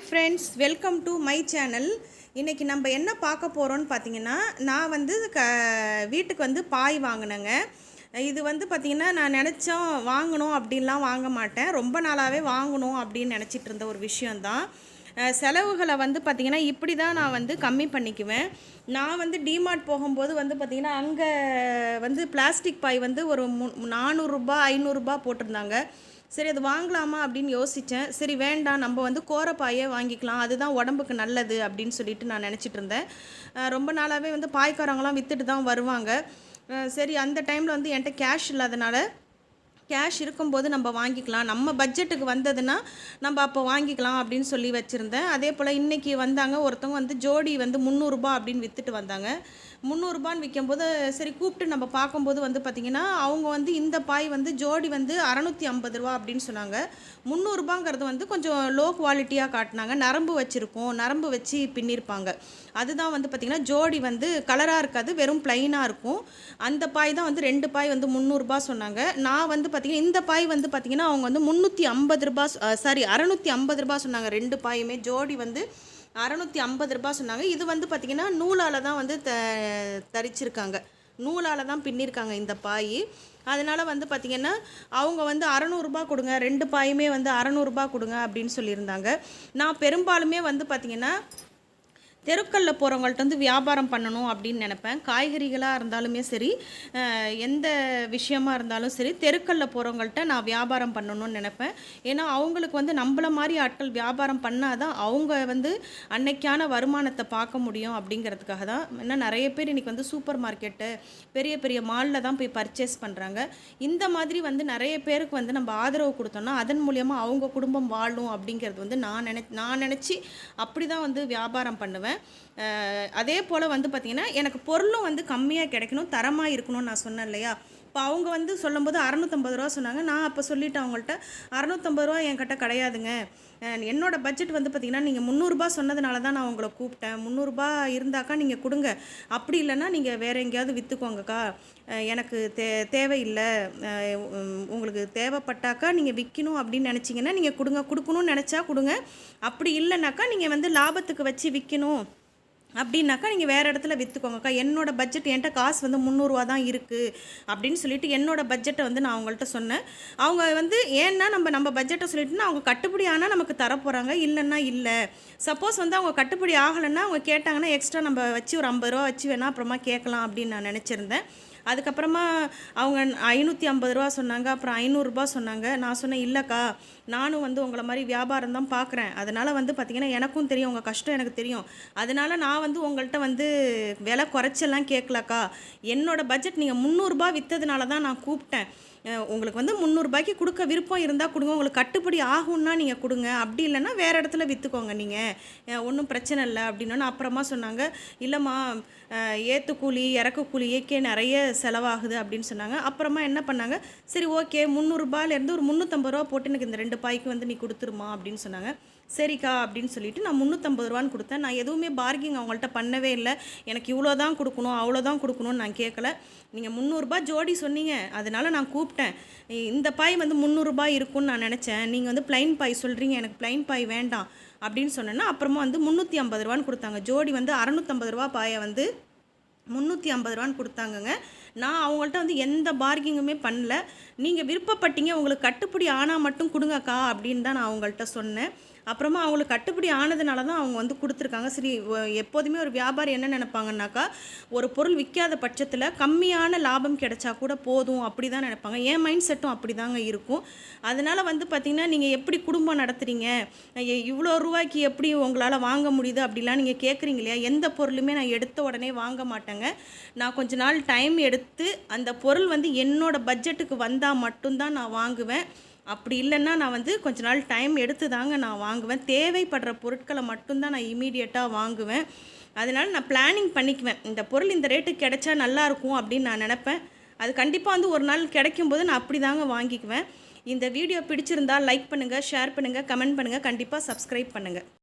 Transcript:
Hi friends welcome to my channel இன்றைக்கி நம்ம என்ன பார்க்க போகிறோன்னு பார்த்தீங்கன்னா நான் வந்து க வீட்டுக்கு வந்து பாய் வாங்கினேங்க. இது வந்து பார்த்திங்கன்னா நான் நினச்சோம் வாங்கணும் அப்படின்லாம் வாங்க மாட்டேன். ரொம்ப நாளாகவே வாங்கணும் அப்படின்னு நினச்சிட்டு இருந்த ஒரு விஷயந்தான் செலவுகளை வந்து பார்த்திங்கன்னா இப்படி தான் நான் வந்து கம்மி பண்ணிக்குவேன். நான் வந்து டிமார்ட் போகும்போது வந்து பார்த்திங்கன்னா அங்கே வந்து பிளாஸ்டிக் பாய் வந்து ஒரு மு நானூறுரூபா ஐநூறுரூபா போட்டிருந்தாங்க. சரி அது வாங்கலாமா அப்படின்னு யோசித்தேன் சரி வேண்டாம் நம்ம வந்து கோரப்பாயே வாங்கிக்கலாம். அதுதான் உடம்புக்கு நல்லது அப்படின்னு சொல்லிட்டு நான் நினச்சிட்டு இருந்தேன். ரொம்ப நாளாகவே வந்து பாய்க்காரங்களாம் விற்றுட்டு தான் வருவாங்க. சரி அந்த டைமில் வந்து என்கிட்ட கேஷ் இல்லாதனால கேஷ் இருக்கும்போது நம்ம வாங்கிக்கலாம். நம்ம பட்ஜெட்டுக்கு வந்ததுன்னா நம்ம அப்போ வாங்கிக்கலாம் அப்படின்னு சொல்லி வச்சுருந்தேன். அதே போல் இன்றைக்கி வந்தாங்க ஒருத்தவங்க வந்து ஜோடி வந்து முந்நூறுரூபா அப்படின்னு விற்றுட்டு வந்தாங்க. முந்நூறுரூபான்னு விற்கும்போது சரி கூப்பிட்டு நம்ம பார்க்கும்போது வந்து பார்த்திங்கன்னா அவங்க வந்து இந்த பாய் வந்து ஜோடி வந்து அறநூற்றி ஐம்பது ரூபா அப்படின்னு சொன்னாங்க. முந்நூறுபாங்கிறது வந்து கொஞ்சம் லோ குவாலிட்டியாக காட்டினாங்க. நரம்பு வச்சுருக்கோம் நரம்பு வச்சு பின்னிருப்பாங்க. அதுதான் வந்து பார்த்திங்கன்னா ஜோடி வந்து கலராக இருக்காது வெறும் ப்ளைனாக இருக்கும். அந்த பாய் தான் வந்து ரெண்டு பாய் வந்து முந்நூறுரூபா சொன்னாங்க. நான் வந்து பார்த்திங்கன்னா இந்த பாய் வந்து பார்த்திங்கன்னா அவங்க வந்து முந்நூற்றி ஐம்பது ரூபா சாரி அறநூற்றி ஐம்பது ரூபா சொன்னாங்க. ரெண்டு பாயுமே ஜோடி வந்து அறநூற்றி ஐம்பது ரூபாய் சொன்னாங்க. இது வந்து பார்த்திங்கன்னா நூலால் தான் வந்து த தரிச்சிருக்காங்க. நூலால் தான் பின்னிருக்காங்க இந்த பாய். அதனால் வந்து பார்த்திங்கன்னா அவங்க வந்து அறநூறுபா கொடுங்க ரெண்டு பாயுமே வந்து அறநூறுபா கொடுங்க அப்படின்னு சொல்லியிருந்தாங்க. நான் பெரும்பாலுமே வந்து பார்த்திங்கன்னா தெருக்களில் போகிறவங்கள்ட்ட வந்து வியாபாரம் பண்ணணும் அப்படின்னு நினப்பேன். காய்கறிகளாக இருந்தாலுமே சரி எந்த விஷயமா இருந்தாலும் சரி தெருக்களில் போகிறவங்கள்ட்ட நான் வியாபாரம் பண்ணணும்னு நினப்பேன். ஏன்னா அவங்களுக்கு வந்து நம்மள மாதிரி ஆட்கள் வியாபாரம் பண்ணாதான் அவங்க வந்து அன்னைக்கான வருமானத்தை பார்க்க முடியும் அப்படிங்கிறதுக்காக தான். ஏன்னா நிறைய பேர் இன்றைக்கி வந்து சூப்பர் மார்க்கெட்டு பெரிய பெரிய மாலில் தான் போய் பர்ச்சேஸ் பண்ணுறாங்க இந்த மாதிரி வந்து நிறைய பேருக்கு வந்து நம்ம ஆதரவு கொடுத்தோம்னா அதன் மூலியமாக அவங்க குடும்பம் வாழும் அப்படிங்கிறது வந்து நான் நினை நான் நினச்சி அப்படி தான் வந்து வியாபாரம் பண்ணுவேன். அதே போல் வந்து பார்த்திங்கன்னா எனக்கு பொருளும் வந்து கம்மியாக கிடைக்கணும் தரமாக இருக்கணும்னு நான் சொன்னேன் இல்லையா? இப்போ அவங்க வந்து சொல்லும்போது அறநூற்றம்பது ரூபா சொன்னாங்க. நான் அப்போ சொல்லிவிட்டேன் அவங்கள்ட்ட அறநூற்றம்பது ரூபா என்கிட்ட கிடையாதுங்க. என்னோடய என்னோட பட்ஜெட் வந்து பார்த்திங்கன்னா நீங்கள் முந்நூறுரூபா சொன்னதுனால தான் நான் உங்களை கூப்பிட்டேன். முந்நூறுரூபா இருந்தாக்கா நீங்கள் கொடுங்க. அப்படி இல்லைன்னா நீங்கள் வேறு எங்கேயாவது விற்றுக்கோங்கக்கா எனக்கு தே தேவையில்லை. உங்களுக்கு தேவைப்பட்டாக்கா நீங்கள் விற்கணும் அப்படின்னு நினச்சிங்கன்னா நீங்கள் கொடுங்க. கொடுக்கணும்னு நினச்சா கொடுங்க. அப்படி இல்லைனாக்கா நீங்கள் வந்து லாபத்துக்கு வச்சு விற்கணும் அப்படின்னாக்கா நீங்கள் வேறு இடத்துல விற்றுக்கோங்கக்கா என்னோட பட்ஜெட் என்கிட்ட காசு வந்து முந்நூறுரூவா தான் இருக்குது அப்படின்னு சொல்லிட்டு என்னோடய பட்ஜெட்டை வந்து நான் அவங்கள்ட்ட சொன்னேன். அவங்க வந்து ஏன்னா நம்ம நம்ம பட்ஜெட்டை சொல்லிட்டுனா அவங்க கட்டுப்படி ஆனால் நமக்கு தரப்போகிறாங்க இல்லைன்னா இல்லை. சப்போஸ் வந்து அவங்க கட்டுப்படி ஆகலைன்னா அவங்க கேட்டாங்கன்னா எக்ஸ்ட்ரா நம்ம வச்சு ஒரு ஐம்பது ரூபா வச்சு வேணால் அப்புறமா கேட்கலாம் அப்படின்னு நான் நினச்சிருந்தேன். அதுக்கப்புறமா அவங்க ஐநூற்றி ஐம்பது ரூபா சொன்னாங்க அப்புறம் ஐநூறுரூபா சொன்னாங்க. நான் சொன்னேன் இல்லைக்கா நானும் வந்து உங்களை மாதிரி வியாபாரம் தான் பார்க்குறேன். அதனால் வந்து பார்த்திங்கன்னா எனக்கும் தெரியும் உங்கள் கஷ்டம் எனக்கு தெரியும். அதனால நான் வந்து உங்கள்கிட்ட வந்து விலை குறைச்செல்லாம் கேட்கலக்கா. என்னோடய பட்ஜெட் நீங்கள் முந்நூறுரூபா விற்றதுனால தான் நான் கூப்பிட்டேன். உங்களுக்கு வந்து முந்நூறுபாய்க்கு கொடுக்க விருப்பம் இருந்தால் கொடுங்க. உங்களுக்கு கட்டுப்படி ஆகும்னா நீங்கள் கொடுங்க. அப்படி இல்லைன்னா வேறு இடத்துல விற்றுக்கோங்க நீங்கள் ஒன்றும் பிரச்சனை இல்லை அப்படின்னா அப்புறமா சொன்னாங்க. இல்லைம்மா ஏற்றுக்கூலி இறக்குக்கூலி கூலி இறக்கு கூலி ஏக்கே நிறைய செலவாகுது அப்படின்னு சொன்னாங்க. அப்புறமா என்ன பண்ணாங்க? சரி ஓகே முந்நூறுரூபாலேருந்து ஒரு முந்நூற்றம்பது ரூபா போட்டு எனக்கு இந்த ரெண்டு பாய்க்கு வந்து நீ கொடுத்துருமா அப்படின்னு சொன்னாங்க. சரிக்கா அப்படின்னு சொல்லிட்டு நான் முந்நூற்றம்பது ரூபான்னு கொடுத்தேன். நான் எதுவுமே பார்கிங் அவங்கள்ட்ட பண்ணவே இல்லை. எனக்கு இவ்வளோ தான் கொடுக்கணும் அவ்வளோ தான் கொடுக்கணும்னு நான் கேட்கல. நீங்கள் முந்நூறுரூபா ஜோடி சொன்னீங்க. அதனால நான் கூப்பிட்டேன். இந்த பாய் வந்து முந்நூறுரூபா இருக்கும்னு நான் நினச்சேன். நீங்கள் வந்து ப்ளைன் பாய் சொல்கிறீங்க எனக்கு ப்ளைன் பாய் வேண்டாம் அப்படின்னு சொன்னேன்னா அப்புறமா வந்து முந்நூற்றி ஐம்பது ரூபான்னு கொடுத்தாங்க. ஜோடி வந்து அறநூற்றம்பது ரூபா பாயை வந்து முந்நூற்றி ஐம்பது ரூபான்னு கொடுத்தாங்கங்க. நான் அவங்கள்ட்ட வந்து எந்த பார்கிங்குமே பண்ணல. நீங்கள் விருப்பப்பட்டீங்க உங்களுக்கு கட்டுப்படி ஆனால் மட்டும் கொடுங்கக்கா அப்படின்னு தான் நான் அவங்கள்ட்ட சொன்னேன். அப்புறமா அவங்களுக்கு கட்டுப்படி ஆனதுனால தான் அவங்க வந்து கொடுத்துருக்காங்க. சரி எப்போதுமே ஒரு வியாபாரி என்ன நினைப்பாங்கன்னாக்கா ஒரு பொருள் விற்காத பட்சத்தில் கம்மியான லாபம் கிடைச்சா கூட போதும் அப்படி தான் நினைப்பாங்க. என் மைண்ட் செட்டும் அப்படி தாங்க இருக்கும். அதனால் வந்து பார்த்திங்கன்னா நீங்கள் எப்படி குடும்பம் நடத்துகிறீங்க இவ்வளோ ரூபாய்க்கு எப்படி உங்களால் வாங்க முடியுது அப்படிலாம் நீங்கள் கேட்குறீங்க இல்லையா? எந்த பொருளுமே நான் எடுத்த உடனே வாங்க மாட்டேங்க. நான் கொஞ்ச நாள் டைம் எடுத்து அந்த பொருள் வந்து என்னோடய பட்ஜெட்டுக்கு வந்தால் மட்டும்தான் நான் வாங்குவேன். அப்படி இல்லைன்னா நான் வந்து கொஞ்ச நாள் டைம் எடுத்து தாங்க நான் வாங்குவேன். தேவைப்படுற பொருட்களை மட்டும்தான் நான் இமீடியட்டாக வாங்குவேன். அதனால் நான் பிளானிங் பண்ணிக்குவேன். இந்த பொருள் இந்த ரேட்டுக்கு கிடைச்சா நல்லா இருக்கும் அப்படின்னு நான் நினப்பேன். அது கண்டிப்பாக வந்து ஒரு நாள் கிடைக்கும்போது நான் அப்படி தாங்க வாங்கிக்குவேன். இந்த வீடியோ பிடிச்சிருந்தால் லைக் பண்ணுங்கள் ஷேர் பண்ணுங்கள் கமெண்ட் பண்ணுங்கள் கண்டிப்பாக சப்ஸ்கிரைப் பண்ணுங்கள்